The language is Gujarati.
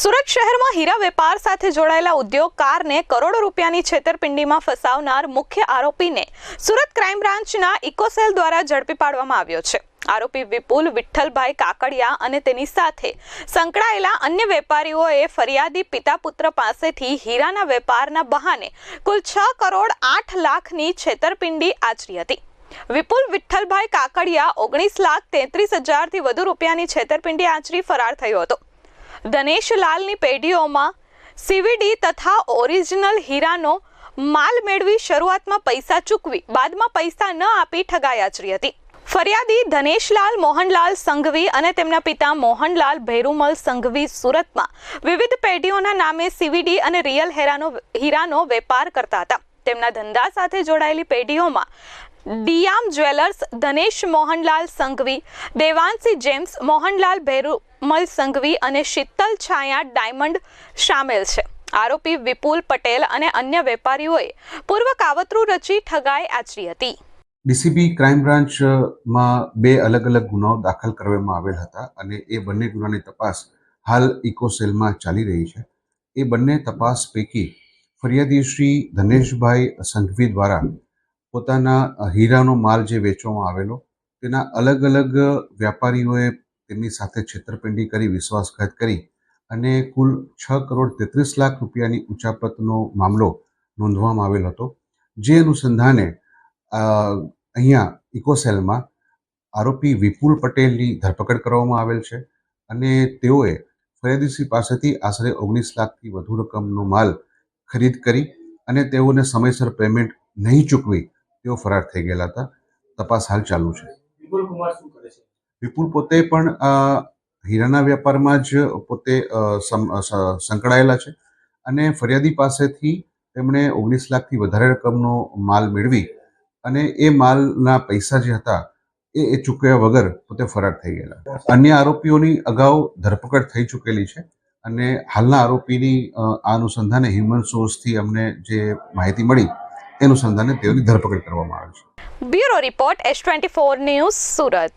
સુરત શહેરમાં હીરા વેપાર સાથે જોડાયેલા ઉદ્યોગકારને કરોડો રૂપિયાની છેતરપિંડીમાં ફસાવનાર મુખ્ય આરોપીને સુરત ક્રાઇમ બ્રાન્ચના ઇકોસેલ દ્વારા ઝડપી પાડવામાં આવ્યો છે. આરોપી વિપુલ વિઠ્ઠલભાઈ કાકડિયા અને તેની સાથે સંકળાયેલા અન્ય વેપારીઓએ ફરિયાદી પિતા પુત્ર પાસેથી હીરાના વેપારના બહાને કુલ છ કરોડ આઠ લાખની છેતરપિંડી આચરી હતી. વિપુલ વિઠ્ઠલભાઈ કાકડિયા ઓગણીસ લાખ તેત્રીસ હજારથી વધુ રૂપિયાની છેતરપિંડી આચરી ફરાર થયો હતો. ધનેશલાલની પેઢીઓમાં સીવીડી તથા ઓરિજિનલ હીરાનો માલ મેળવી શરૂઆતમાં પૈસા ચૂકવી, બાદમાં પૈસા ન આપી ઠગાઈ આચરી હતી. ફરિયાદી ધનેશલાલ મોહનલાલ સંઘવી અને તેમના પિતા મોહનલાલ ભેરુમલ સંઘવી સુરતમાં વિવિધ પેઢીઓના નામે સીવીડી અને રિયલ હેરાનો, હીરાનો વેપાર કરતા હતા. તેમના ધંધા સાથે જોડાયેલી પેઢીઓમાં Diam jewellers Dhanesh Mohanlal Sanghvi Devanshi gems Mohanlal Bherumal Sanghvi અને શીતલ છાયા ડાયમંડ સામેલ છે. આરોપી વિપુલ પટેલ અને અન્ય વેપારીઓએ પૂર્વ કાવતરું રચી ઠગાઈ આચરી હતી. ડીસીબી ક્રાઇમ બ્રાન્ચમાં બે અલગ અલગ ગુનાઓ દાખલ કરવામાં આવેલ હતા અને એ બંને ગુનાની તપાસ હાલ ઇકોસેલમાં ચાલી રહી છે. એ બંને તપાસ પૈકી ફરિયાદી શ્રી ધનેશભાઈ સંઘવી દ્વારા પોતાના હીરાનો માલ જે વેચવામાં આવેલો, તેના અલગ અલગ વ્યાપારીઓએ તેમની સાથે છેતરપિંડી કરી, વિશ્વાસઘાત કરી અને કુલ છ કરોડ તેત્રીસ લાખ રૂપિયાની ઉચાપતનો મામલો નોંધવામાં આવેલ હતો. જે અનુસંધાને અહીંયા ઇકોસેલમાં આરોપી વિપુલ પટેલની ધરપકડ કરવામાં આવેલ છે અને તેઓએ ફરિયાદીસી પાસેથી આશરે ઓગણીસ લાખથી વધુ રકમનો માલ ખરીદ કરી અને તેઓને સમયસર પેમેન્ટ નહીં ચૂકવી તેઓ ફરાર થઈ ગયેલા હતા. તપાસ હાલ ચાલુ છે. વિપુલ શું કરે છે? વિપુલ પોતે પણ હીરાના વેપારમાં જ પોતે સંકળાયેલા છે અને ફરિયાદી પાસેથી તેમણે ઓગણીસ લાખથી વધારે રકમનો માલ મેળવી અને એ માલના પૈસા જે હતા એ એ ચૂકવ્યા વગર પોતે ફરાર થઈ ગયેલા. અન્ય આરોપીઓની અગાઉ ધરપકડ થઈ ચૂકેલી છે અને હાલના આરોપીની આ અનુસંધાને હ્યુમન સોર્સથી અમને જે માહિતી મળી એ અનુસંધાને તેઓની ધરપકડ કરવામાં આવી છે. Bureau report S twenty four news Surat.